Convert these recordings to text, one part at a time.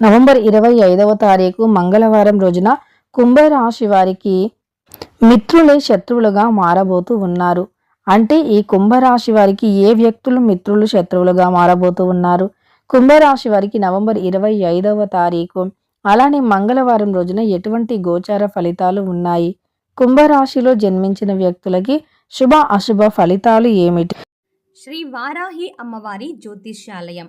November ఇరవై ఐదవ తారీఖు మంగళవారం రోజున కుంభరాశి వారికి మిత్రులే శత్రువులుగా మారబోతూ ఉన్నారు. అంటే ఈ కుంభరాశి వారికి ఏ వ్యక్తులు మిత్రులు శత్రువులుగా మారబోతూ ఉన్నారు? కుంభరాశి వారికి నవంబర్ ఇరవై ఐదవ తారీఖు అలానే మంగళవారం రోజున ఎటువంటి గోచార ఫలితాలు ఉన్నాయి? కుంభరాశిలో జన్మించిన వ్యక్తులకి శుభ అశుభ ఫలితాలు ఏమిటి? శ్రీ వారాహి అమ్మవారి జ్యోతిష్యాలయం.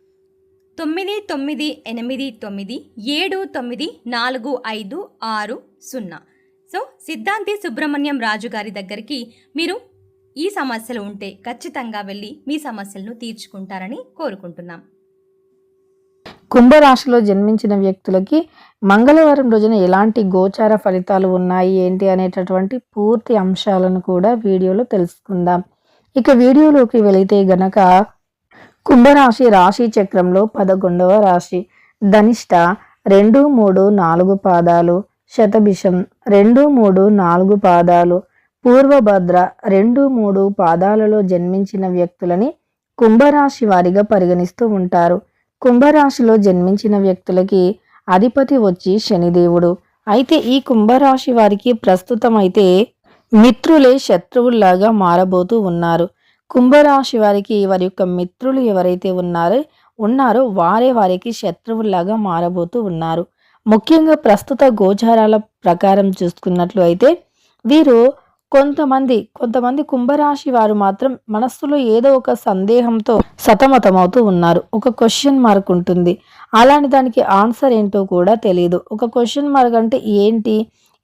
తొమ్మిది తొమ్మిది ఎనిమిది తొమ్మిది ఏడు తొమ్మిది నాలుగు ఐదు ఆరు సున్నా. సో సిద్ధాంతి సుబ్రహ్మణ్యం రాజు గారి దగ్గరికి మీరు ఈ సమస్యలు ఉంటే ఖచ్చితంగా వెళ్ళి మీ సమస్యలను తీర్చుకుంటారని కోరుకుంటున్నాం. కుంభరాశిలో జన్మించిన వ్యక్తులకి మంగళవారం రోజున ఎలాంటి గోచార ఫలితాలు ఉన్నాయి ఏంటి అనేటటువంటి పూర్తి అంశాలను కూడా వీడియోలో తెలుసుకుందాం. ఇక వీడియోలోకి వెళితే గనక కుంభరాశి రాశి చక్రంలో పదకొండవ రాశి. ధనిష్ట రెండు మూడు నాలుగు పాదాలు. శతభిషం రెండు మూడు నాలుగు పాదాలు. పూర్వభద్ర రెండు మూడు పాదాలలో జన్మించిన వ్యక్తులని కుంభరాశి వారిగా పరిగణిస్తూ ఉంటారు. కుంభరాశిలో జన్మించిన వ్యక్తులకి అధిపతి వచ్చి శనిదేవుడు. అయితే ఈ కుంభరాశి వారికి ప్రస్తుతం అయితే మిత్రులే శత్రువుల్లాగా మారబోతూ ఉన్నారు. కుంభరాశి వారికి వారి యొక్క మిత్రులు ఎవరైతే ఉన్నారో ఉన్నారో వారే వారికి శత్రువుల్లాగా మారబోతూ ఉన్నారు. ముఖ్యంగా ప్రస్తుత గోచారాల ప్రకారం చూసుకున్నట్లు అయితే వీరు కొంతమంది కొంతమంది కుంభరాశి వారు మాత్రం మనస్సులో ఏదో ఒక సందేహంతో సతమతమవుతూ ఉన్నారు. ఒక క్వశ్చన్ మార్క్ ఉంటుంది. అలాంటి దానికి ఆన్సర్ ఏంటో కూడా తెలియదు ఒక క్వశ్చన్ మార్క్ అంటే ఏంటి?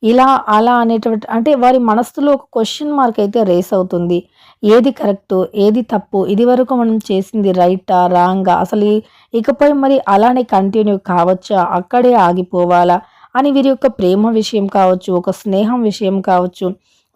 ఇలా అలా అనేటువంటి అంటే వారి మనస్సులో ఒక క్వశ్చన్ మార్క్ అయితే రేస్ అవుతుంది. ఏది కరెక్టు ఏది తప్పు ఇది వరకు మనం చేసింది రైటా రాంగా? అసలు ఇకపోయి ఇకపై మరి అలానే కంటిన్యూ కావచ్చా? అక్కడే ఆగిపోవాలా? అని వీరి యొక్క ప్రేమ విషయం కావచ్చు ఒక స్నేహం విషయం కావచ్చు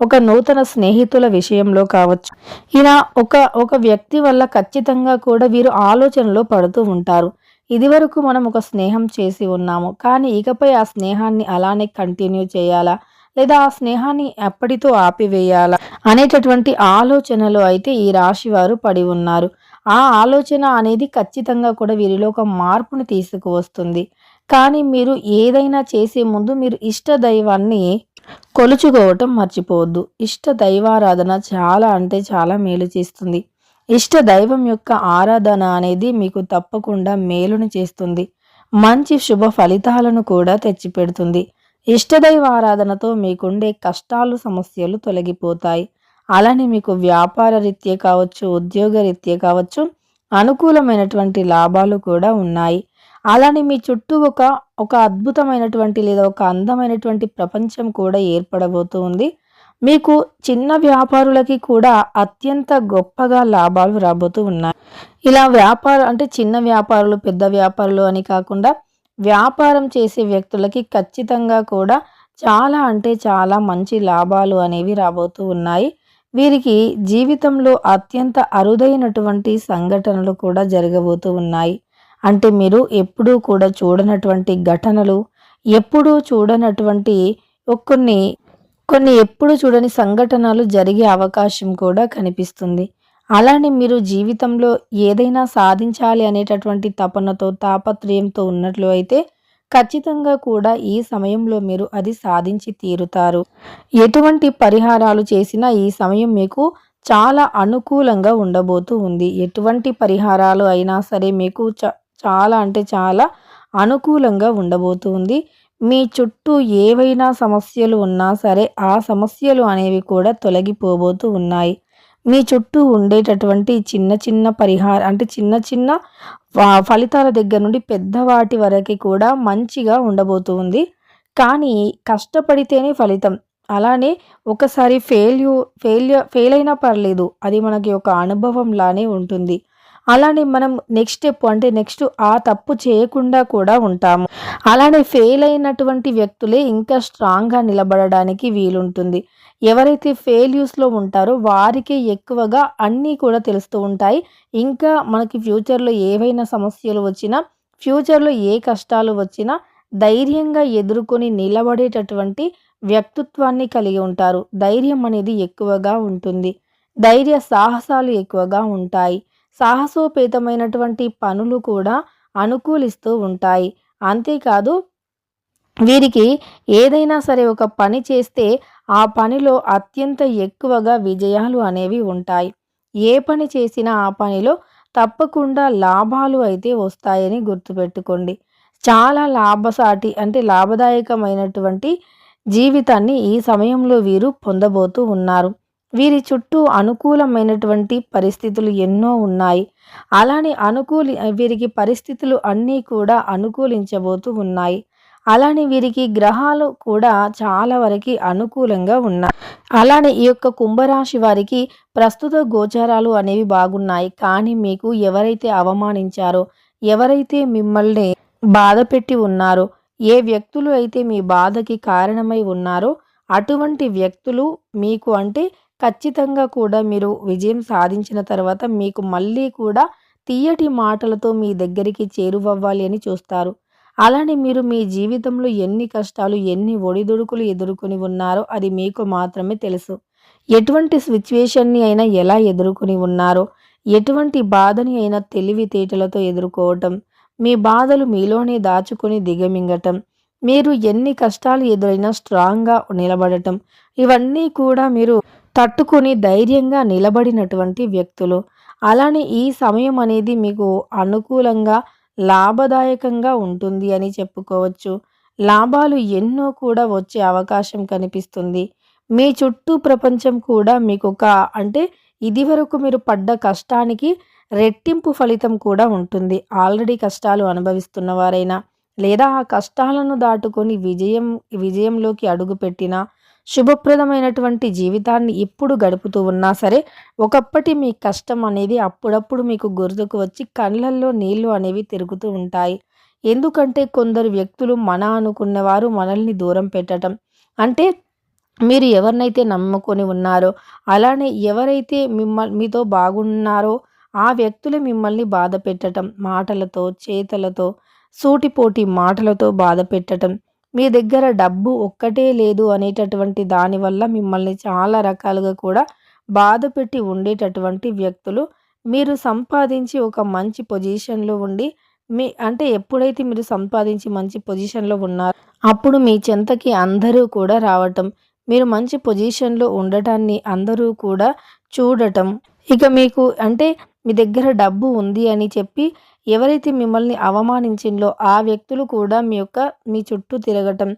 ఒక నూతన స్నేహితుల విషయంలో కావచ్చు. ఇలా ఒక ఒక వ్యక్తి వల్ల ఖచ్చితంగా కూడా వీరు ఆలోచనలో పడుతూ ఉంటారు. ఇదివరకు మనం ఒక స్నేహం చేసి ఉన్నాము. కానీ ఇకపై ఆ స్నేహాన్ని అలానే కంటిన్యూ చేయాలా? లేదా ఆ స్నేహాన్ని ఎప్పటితో ఆపివేయాలా అనేటటువంటి ఆలోచనలో అయితే ఈ రాశి వారు పడి ఉన్నారు. ఆ ఆలోచన అనేది ఖచ్చితంగా కూడా వీరిలో ఒక మార్పును తీసుకువస్తుంది. కానీ మీరు ఏదైనా చేసే ముందు మీరు ఇష్ట దైవాన్ని కొలుచుకోవటం మర్చిపోవద్దు. ఇష్ట దైవారాధన చాలా అంటే చాలా మేలు చేస్తుంది. ఇష్ట దైవం యొక్క ఆరాధన అనేది మీకు తప్పకుండా మేలుని చేస్తుంది. మంచి శుభ ఫలితాలను కూడా తెచ్చిపెడుతుంది. ఇష్టదైవ ఆరాధనతో మీకుండే కష్టాలు సమస్యలు తొలగిపోతాయి. అలానే మీకు వ్యాపార రీత్యా కావచ్చు ఉద్యోగ రీత్యా కావచ్చు అనుకూలమైనటువంటి లాభాలు కూడా ఉన్నాయి. అలానే మీ చుట్టూ ఒక ఒక అద్భుతమైనటువంటి లేదా ఒక అందమైనటువంటి ప్రపంచం కూడా ఏర్పడబోతూ ఉంది. మీకు చిన్న వ్యాపారులకి కూడా అత్యంత గొప్పగా లాభాలు రాబోతూ ఉన్నాయి. ఇలా వ్యాపార అంటే చిన్న వ్యాపారులు పెద్ద వ్యాపారులు అని కాకుండా వ్యాపారం చేసే వ్యక్తులకి ఖచ్చితంగా కూడా చాలా అంటే చాలా మంచి లాభాలు అనేవి రాబోతూ ఉన్నాయి. వీరికి జీవితంలో అత్యంత అరుదైనటువంటి సంఘటనలు కూడా జరగబోతూ ఉన్నాయి. అంటే మీరు ఎప్పుడూ కూడా చూడనటువంటి ఘటనలు ఎప్పుడూ చూడనటువంటి కొన్ని కొన్ని ఎప్పుడు చూడని సంఘటనలు జరిగే అవకాశం కూడా కనిపిస్తుంది. అలానే మీరు జీవితంలో ఏదైనా సాధించాలి అనేటటువంటి తపనతో తాపత్రయంతో ఉన్నట్లు అయితే ఖచ్చితంగా కూడా ఈ సమయంలో మీరు అది సాధించి తీరుతారు. ఎటువంటి పరిహారాలు చేసినా ఈ సమయం మీకు చాలా అనుకూలంగా ఉండబోతూ ఉంది. ఎటువంటి పరిహారాలు అయినా సరే మీకు చ- చాలా అంటే చాలా అనుకూలంగా ఉండబోతూ ఉంది. మీ చుట్టూ ఏవైనా సమస్యలు ఉన్నా సరే ఆ సమస్యలు అనేవి కూడా తొలగిపోబోతూ ఉన్నాయి. మీ చుట్టూ ఉండేటటువంటి చిన్న చిన్న పరిహార అంటే చిన్న చిన్న ఫలితాల దగ్గర నుండి పెద్ద వాటి వరకు కూడా మంచిగా ఉండబోతుంది కానీ కష్టపడితేనే ఫలితం. అలానే ఒకసారి ఫెయిల్యూ ఫెయిల్యూర్ ఫెయిల్ అయినా పర్లేదు. అది మనకి ఒక అనుభవంలానే ఉంటుంది. అలానే మనం నెక్స్ట్ స్టెప్ అంటే నెక్స్ట్ ఆ తప్పు చేయకుండా కూడా ఉంటాము. అలానే ఫెయిల్ అయినటువంటి వ్యక్తులే ఇంకా స్ట్రాంగ్గా నిలబడడానికి వీలుంటుంది. ఎవరైతే ఫెయిల్యూస్లో ఉంటారో వారికే ఎక్కువగా అన్నీ కూడా తెలుస్తూ ఉంటాయి. ఇంకా మనకి ఫ్యూచర్లో ఏవైనా సమస్యలు వచ్చినా ఫ్యూచర్లో ఏ కష్టాలు వచ్చినా ధైర్యంగా ఎదుర్కొని నిలబడేటటువంటి వ్యక్తిత్వాన్ని కలిగి ఉంటారు. ధైర్యం అనేది ఎక్కువగా ఉంటుంది. ధైర్య సాహసాలు ఎక్కువగా ఉంటాయి. సాహసోపేతమైనటువంటి పనులు కూడా అనుకూలిస్తూ ఉంటాయి. అంతేకాదు వీరికి ఏదైనా సరే ఒక పని చేస్తే ఆ పనిలో అత్యంత ఎక్కువగా విజయాలు అనేవి ఉంటాయి. ఏ పని చేసినా ఆ పనిలో తప్పకుండా లాభాలు అయితే వస్తాయని గుర్తుపెట్టుకోండి. చాలా లాభసాటి అంటే లాభదాయకమైనటువంటి జీవితాన్ని ఈ సమయంలో వీరు పొందబోతూ ఉన్నారు. వీరి చుట్టూ అనుకూలమైనటువంటి పరిస్థితులు ఎన్నో ఉన్నాయి. అలానే అనుకూలి వీరికి పరిస్థితులు అన్నీ కూడా అనుకూలించబోతూ ఉన్నాయి. అలానే వీరికి గ్రహాలు కూడా చాలా వరకు అనుకూలంగా ఉన్నాయి. అలానే ఈ యొక్క కుంభరాశి వారికి ప్రస్తుత గోచారాలు అనేవి బాగున్నాయి. కానీ మీకు ఎవరైతే అవమానించారో ఎవరైతే మిమ్మల్ని బాధ పెట్టి ఉన్నారో ఏ వ్యక్తులు అయితే మీ బాధకి కారణమై ఉన్నారో అటువంటి వ్యక్తులు మీకు అంటే ఖచ్చితంగా కూడా మీరు విజయం సాధించిన తర్వాత మీకు మళ్ళీ కూడా తీయటి మాటలతో మీ దగ్గరికి చేరువవ్వాలి అని చూస్తారు. అలానే మీరు మీ జీవితంలో ఎన్ని కష్టాలు ఎన్ని ఒడిదుడుకులు ఎదుర్కొని ఉన్నారో అది మీకు మాత్రమే తెలుసు. ఎటువంటి సిచ్యువేషన్ని అయినా ఎలా ఎదుర్కొని ఉన్నారో ఎటువంటి బాధని అయినా తెలివితేటలతో ఎదుర్కోవటం మీ బాధలు మీలోనే దాచుకొని దిగమింగటం మీరు ఎన్ని కష్టాలు ఎదురైనా స్ట్రాంగ్గా నిలబడటం ఇవన్నీ కూడా మీరు తట్టుకొని ధైర్యంగా నిలబడినటువంటి వ్యక్తులు. అలానే ఈ సమయం అనేది మీకు అనుకూలంగా లాభదాయకంగా ఉంటుంది అని చెప్పుకోవచ్చు. లాభాలు ఎన్నో కూడా వచ్చే అవకాశం కనిపిస్తుంది. మీ చుట్టూ ప్రపంచం కూడా మీకు ఒక అంటే ఇదివరకు మీరు పడ్డ కష్టానికి రెట్టింపు ఫలితం కూడా ఉంటుంది. ఆల్రెడీ కష్టాలు అనుభవిస్తున్న వారైనా లేదా ఆ కష్టాలను దాటుకొని విజయం విజయంలోకి అడుగుపెట్టిన శుభప్రదమైనటువంటి జీవితాన్ని ఇప్పుడు గడుపుతూ ఉన్నా సరే ఒకప్పటి మీ కష్టం అనేది అప్పుడప్పుడు మీకు గుర్తుకు వచ్చి కళ్ళల్లో నీళ్ళు అనేవి తిరుగుతూ ఉంటాయి. ఎందుకంటే కొందరు వ్యక్తులు మన అనుకున్నవారు మనల్ని దూరం పెట్టడం అంటే మీరు ఎవరినైతే నమ్ముకొని ఉన్నారో అలానే ఎవరైతే మిమ్మల్ని మీతో బాగున్నారో ఆ వ్యక్తులు మిమ్మల్ని బాధ పెట్టడం మాటలతో చేతలతో సూటిపోటి మాటలతో బాధ పెట్టడం మీ దగ్గర డబ్బు ఒక్కటే లేదు అనేటటువంటి దానివల్ల మిమ్మల్ని చాలా రకాలుగా కూడా బాధ పెట్టి ఉండేటటువంటి వ్యక్తులు. మీరు సంపాదించి ఒక మంచి పొజిషన్లో ఉండి మీ అంటే ఎప్పుడైతే మీరు సంపాదించి మంచి పొజిషన్లో ఉన్నారు అప్పుడు మీ చెంతకి అందరూ కూడా రావటం మీరు మంచి పొజిషన్లో ఉండటాన్ని అందరూ కూడా చూడటం. ఇక మీకు అంటే మీ దగ్గర డబ్బు ఉంది అని చెప్పి ఎవరైతే మిమ్మల్ని అవమానించిందో ఆ వ్యక్తులు కూడా మీ యొక్క మీ చుట్టూ తిరగటం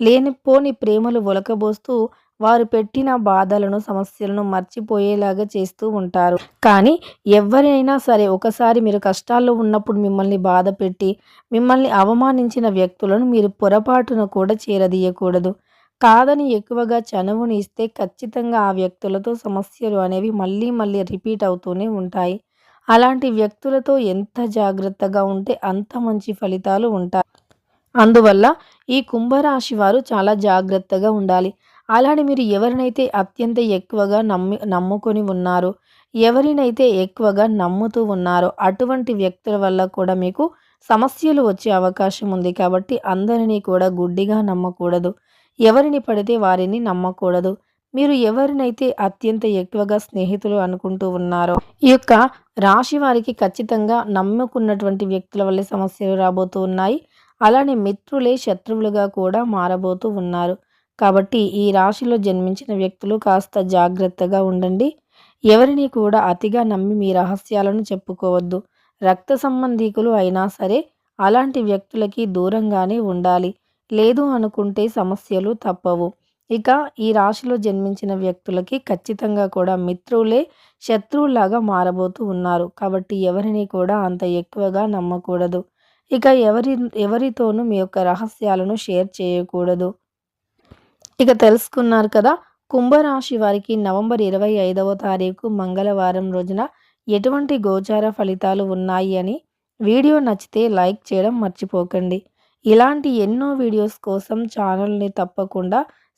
లేనిపోని ప్రేమలు ఒలకబోస్తూ వారు పెట్టిన బాధలను సమస్యలను మర్చిపోయేలాగా చేస్తూ ఉంటారు. కానీ ఎవరైనా సరే ఒకసారి మీరు కష్టాల్లో ఉన్నప్పుడు మిమ్మల్ని బాధ పెట్టి మిమ్మల్ని అవమానించిన వ్యక్తులను మీరు పొరపాటున కూడా చేరదీయకూడదు. కాదని ఎక్కువగా చనువుని ఇస్తే ఖచ్చితంగా ఆ వ్యక్తులతో సమస్యలు అనేవి మళ్ళీ మళ్ళీ రిపీట్ అవుతూనే ఉంటాయి. అలాంటి వ్యక్తులతో ఎంత జాగ్రత్తగా ఉంటే అంత మంచి ఫలితాలు ఉంటాయి. అందువల్ల ఈ కుంభరాశి వారు చాలా జాగ్రత్తగా ఉండాలి. అలానే మీరు ఎవరినైతే అత్యంత ఎక్కువగా నమ్మి నమ్ముకొని ఉన్నారో ఎవరినైతే ఎక్కువగా నమ్ముతూ ఉన్నారో అటువంటి వ్యక్తుల వల్ల కూడా మీకు సమస్యలు వచ్చే అవకాశం ఉంది కాబట్టి అందరినీ కూడా గుడ్డిగా నమ్మకూడదు. ఎవరిని పడితే వారిని నమ్మకూడదు. మీరు ఎవరినైతే అత్యంత ఎక్కువగా స్నేహితులు అనుకుంటూ ఉన్నారో ఈ యొక్క రాశి వారికి ఖచ్చితంగా నమ్ముకున్నటువంటి వ్యక్తుల వల్లే సమస్యలు రాబోతూ ఉన్నాయి. అలానే మిత్రులే శత్రువులుగా కూడా మారబోతూ ఉన్నారు. కాబట్టి ఈ రాశిలో జన్మించిన వ్యక్తులు కాస్త జాగ్రత్తగా ఉండండి. ఎవరిని కూడా అతిగా నమ్మి మీ రహస్యాలను చెప్పుకోవద్దు. రక్త సంబంధీకులు అయినా సరే అలాంటి వ్యక్తులకి దూరంగానే ఉండాలి. లేదు అనుకుంటే సమస్యలు తప్పవు. ఇక ఈ రాశిలో జన్మించిన వ్యక్తులకి ఖచ్చితంగా కూడా మిత్రులే శత్రువులాగా మారబోతూ ఉన్నారు. కాబట్టి ఎవరిని కూడా అంత ఎక్కువగా నమ్మకూడదు. ఇక ఎవరి ఎవరితోనూ మీ యొక్క రహస్యాలను షేర్ చేయకూడదు. ఇక తెలుసుకున్నారు కదా కుంభరాశి వారికి నవంబర్ ఇరవై ఐదవ తారీఖు మంగళవారం రోజున ఎటువంటి గోచార ఫలితాలు ఉన్నాయి అని వీడియో నచ్చితే లైక్ చేయడం మర్చిపోకండి. ఇలాంటి ఎన్నో వీడియోస్ కోసం ఛానల్ని తప్పకుండా